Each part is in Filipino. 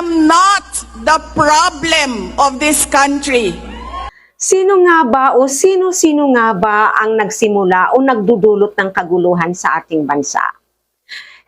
am not the problem of this country. Sino nga ba o sino-sino nga ba ang nagsimula o nagdudulot ng kaguluhan sa ating bansa?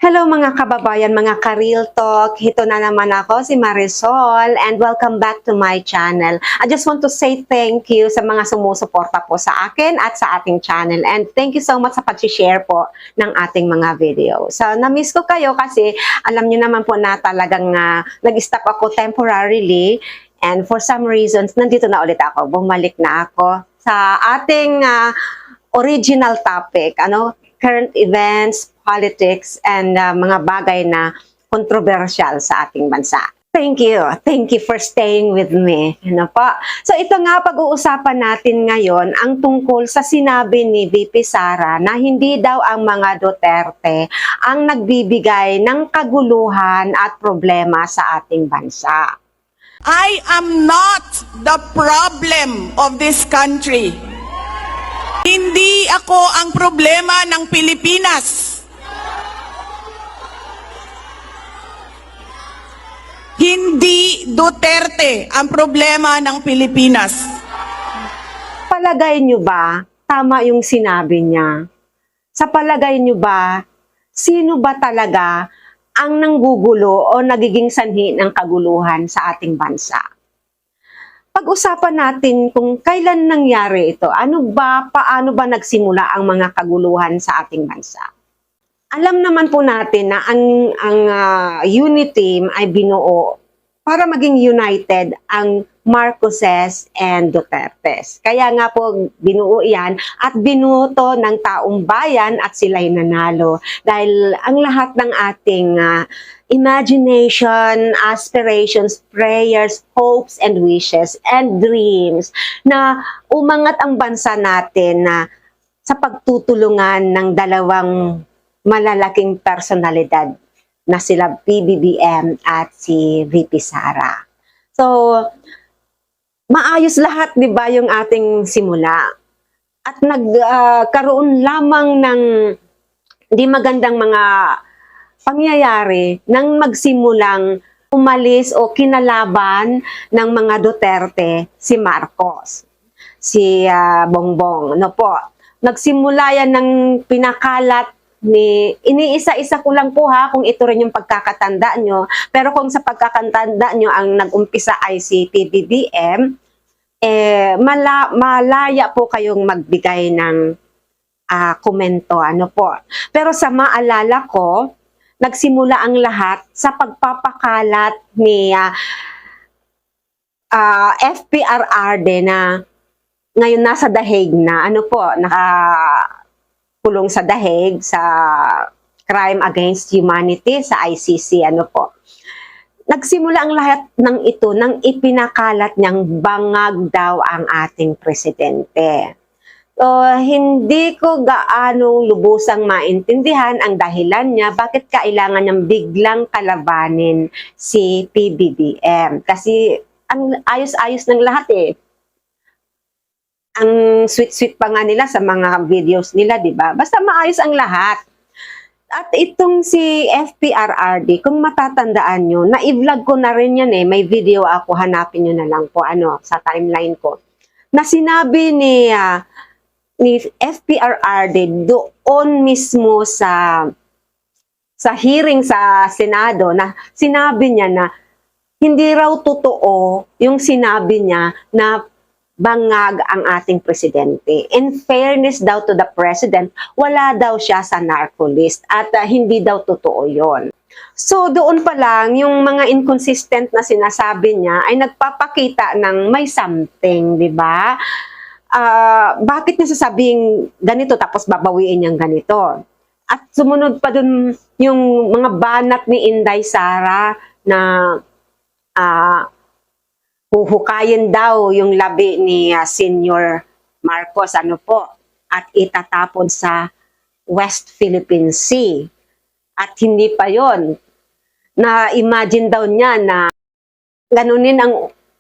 Hello mga kababayan, mga ka-real talk. Ito na naman ako, si Marisol, and welcome back to my channel. I just want to say thank you sa mga sumusuporta po sa akin at sa ating channel. And thank you so much sa pag-share po ng ating mga video. So, na-miss ko kayo kasi alam niyo naman po na talagang uh, nag-stop ako temporarily And for some reasons, nandito na ulit ako. Bumalik na ako sa ating ah, original topic, ano, current events, politics, and ah, mga bagay na controversial sa ating bansa. Thank you. Thank you for staying with me. Ano po? So ito nga pag-uusapan natin ngayon ang tungkol sa sinabi ni VP Sara na hindi daw ang mga Duterte ang nagbibigay ng kaguluhan at problema sa ating bansa. I am not the problem of this country. Hindi ako ang problema ng Pilipinas. Hindi Duterte ang problema ng Pilipinas. palagay nyo ba, tama yung sinabi niya? Sa palagay nyo ba, sino ba talaga ang nanggugulo o nagiging sanhi ng kaguluhan sa ating bansa? Pag-usapan natin kung kailan nangyari ito. Ano ba, paano ba nagsimula ang mga kaguluhan sa ating bansa? Alam naman po natin na ang, ang ah, unity ay binuo para maging united ang Marcoses and Dutertes. Kaya nga po binuo yan at binuto ng taong bayan at sila'y nanalo. Dahil ang lahat ng ating ah, imagination, aspirations, prayers, hopes, and wishes, and dreams na umangat ang bansa natin na sa pagtutulungan ng dalawang malalaking personalidad na sila PBBM at si VP Sara. So, maayos lahat, di ba, yung ating simula. At nagkaroon lamang ng di magandang mga pangyayari nang magsimulang umalis o kinalaban ng mga Duterte si Marcos, si ah, Bongbong. Ano po? Nagsimula yan ng pinakalat ni iniisa-isa ko lang po ha kung ito rin yung pagkakatanda nyo. Pero kung sa pagkakatanda nyo ang nag-umpisa ay si PBBM, eh, mala, malaya po kayong magbigay ng ah, komento. Ano po. Pero sa maalala ko, nagsimula ang lahat sa pagpapakalat ni ah, ah, FPRRD na ngayon nasa Dahig na, ano po, naka kulong sa Dahig sa crime against humanity sa ICC, ano po. Nagsimula ang lahat ng ito nang ipinakalat niyang bangag daw ang ating presidente. So, hindi ko gaano lubusang maintindihan ang dahilan niya bakit kailangan niyang biglang kalabanin si PBBM. Kasi ang ayos-ayos ng lahat eh. Ang sweet-sweet pa nga nila sa mga videos nila, di ba? Basta maayos ang lahat. At itong si FPRRD, kung matatandaan nyo, na-vlog ko na rin yan eh. May video ako, hanapin nyo na lang po ano, sa timeline ko. Na sinabi ni, ah, ni FPRRD doon mismo sa sa hearing sa Senado na sinabi niya na hindi raw totoo yung sinabi niya na bangag ang ating presidente. In fairness daw to the president, wala daw siya sa narco list at ah, hindi daw totoo yon. So doon pa lang, yung mga inconsistent na sinasabi niya ay nagpapakita ng may something, di ba? Ah, bakit niya sasabing ganito tapos babawiin niyang ganito? At sumunod pa dun yung mga banat ni Inday Sara na ah huhukayin daw yung labi ni ah, Senior Marcos ano po at itatapon sa West Philippine Sea. At hindi pa yon na imagine daw niya na ganunin ang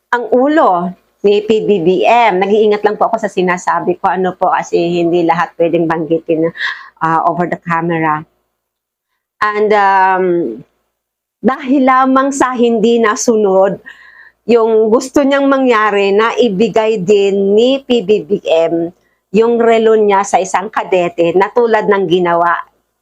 ang ulo ni PBBM. Nag-iingat lang po ako sa sinasabi ko ano po kasi hindi lahat pwedeng banggitin ah, over the camera. And um, dahil lamang sa hindi nasunod yung gusto niyang mangyari na ibigay din ni PBBM yung relo niya sa isang kadete na tulad ng ginawa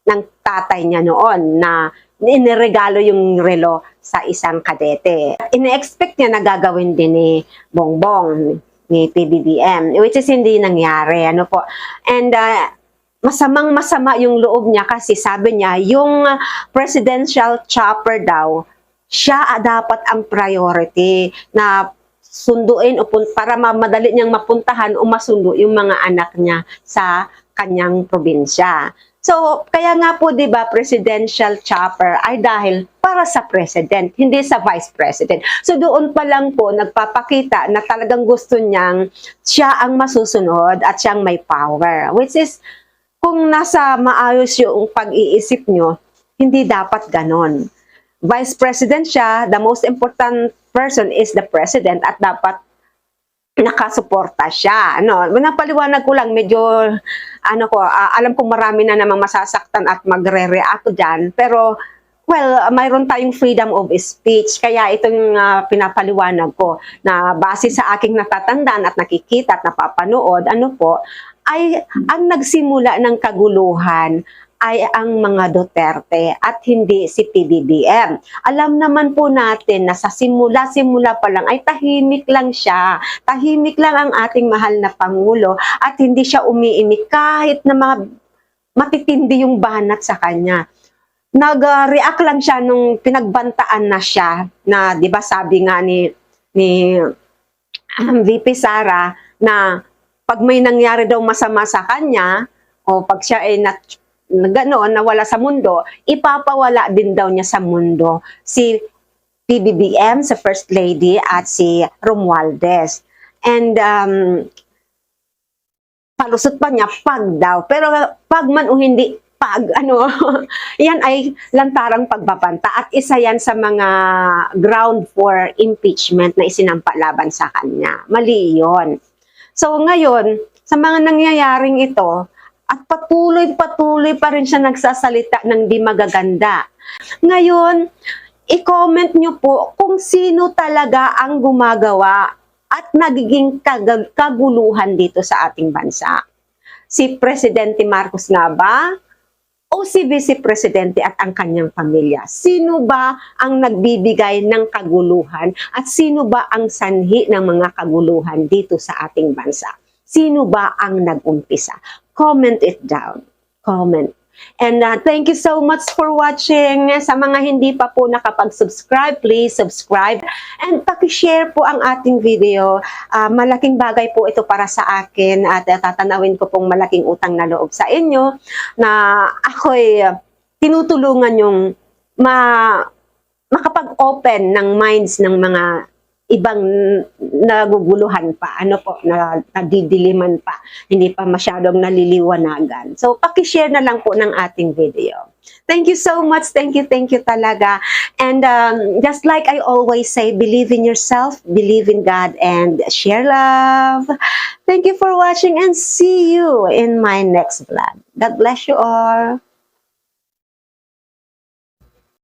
ng tatay niya noon na iniregalo yung relo sa isang kadete. Ine-expect niya na gagawin din ni Bongbong ni PBBM which is hindi nangyari ano po and uh, masamang masama yung loob niya kasi sabi niya yung presidential chopper daw siya dapat ang priority na sunduin o para ma- madali niyang mapuntahan o masundo yung mga anak niya sa kanyang probinsya. So, kaya nga po 'di ba presidential chopper ay dahil para sa president, hindi sa vice president. So doon pa lang po nagpapakita na talagang gusto niyang siya ang masusunod at siyang may power. Which is kung nasa maayos yung pag-iisip nyo, hindi dapat ganon. Vice President siya, the most important person is the President at dapat nakasuporta siya. Ano, napaliwanag ko lang, medyo, ano ko, ah, alam kong marami na namang masasaktan at magre-react dyan, pero, well, mayroon tayong freedom of speech, kaya itong ah, pinapaliwanag ko, na base sa aking natatandaan at nakikita at napapanood, ano po, ay ang nagsimula ng kaguluhan ay ang mga Duterte at hindi si PBBM. Alam naman po natin na sa simula-simula pa lang ay tahimik lang siya. Tahimik lang ang ating mahal na Pangulo at hindi siya umiimik kahit na mga matitindi yung banat sa kanya. Nag-react lang siya nung pinagbantaan na siya na 'di ba sabi nga ni ni um, VP Sara na pag may nangyari daw masama sa kanya o pag siya ay na, na gano'n, nawala sa mundo, ipapawala din daw niya sa mundo si PBBM, sa First Lady, at si Romualdez. And um, palusot pa niya, pag daw. Pero pag man o hindi, pag ano, yan ay lantarang pagbabanta at isa yan sa mga ground for impeachment na isinampa laban sa kanya. Mali yon. So ngayon, sa mga nangyayaring ito, at patuloy-patuloy pa rin siya nagsasalita ng di magaganda. Ngayon, i-comment nyo po kung sino talaga ang gumagawa at nagiging kag- kaguluhan dito sa ating bansa. Si Presidente Marcos nga ba? O si Vice Presidente at ang kanyang pamilya? Sino ba ang nagbibigay ng kaguluhan at sino ba ang sanhi ng mga kaguluhan dito sa ating bansa? Sino ba ang nag-umpisa? Comment it down. Comment. And uh, thank you so much for watching. Sa mga hindi pa po nakapag-subscribe, please subscribe. And pakishare po ang ating video. Ah, malaking bagay po ito para sa akin at uh, tatanawin ko pong malaking utang na loob sa inyo na ako'y uh, tinutulungan yung ma makapag-open ng minds ng mga ibang naguguluhan pa, ano po, na nadidiliman pa, hindi pa masyadong naliliwanagan. So, pakishare na lang po ng ating video. Thank you so much. Thank you, thank you talaga. And um, just like I always say, believe in yourself, believe in God, and share love. Thank you for watching and see you in my next vlog. God bless you all.